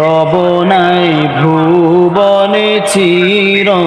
রব নাই ভুবনে চিরদিন।